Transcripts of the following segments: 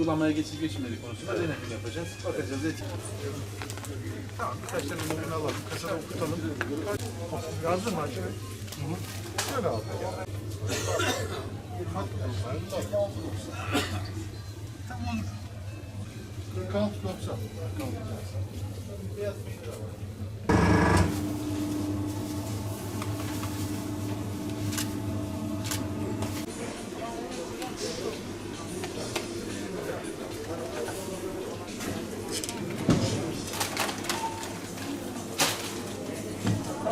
uygulamaya geçip geçmediği konusunda denetim yapacağız. Bakacağız etik. Tamam birkaç tane numune alalım. Kasada okutalım. Yazdın mı acaba? Şöyle al. Tam olur. 46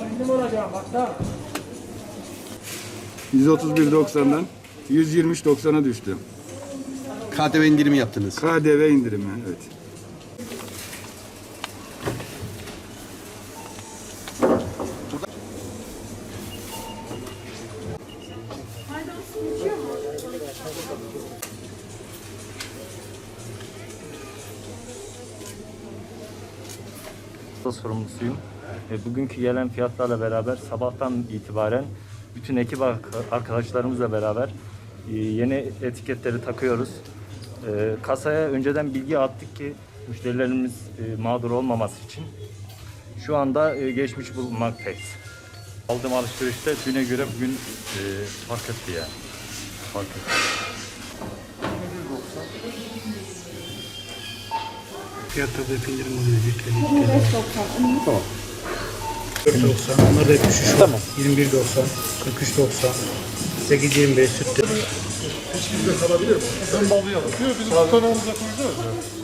Kendim olacağım bak da. 131.90'dan 123.90'a düştü. KDV indirimi yaptınız. KDV indirimi evet. sorumlusuyum. E, Bugünkü gelen fiyatlarla beraber sabahtan itibaren bütün ekip ark- arkadaşlarımızla beraber e, yeni etiketleri takıyoruz. E, Kasaya önceden bilgi attık ki müşterilerimiz e, mağdur olmaması için. Şu anda e, geçmiş bulunmaktayız. Aldığım alışverişte düne göre bugün e, fark etti yani. Fark etti. Fiyatta da indirim oluyor. 490. Onlar da 73. Tamam. 21.90. 43.90. 8.25 sütte. Hiçbirinde kalabilir mi? Ben bağlayalım. Yok bizim kanalımıza koyacağız ya.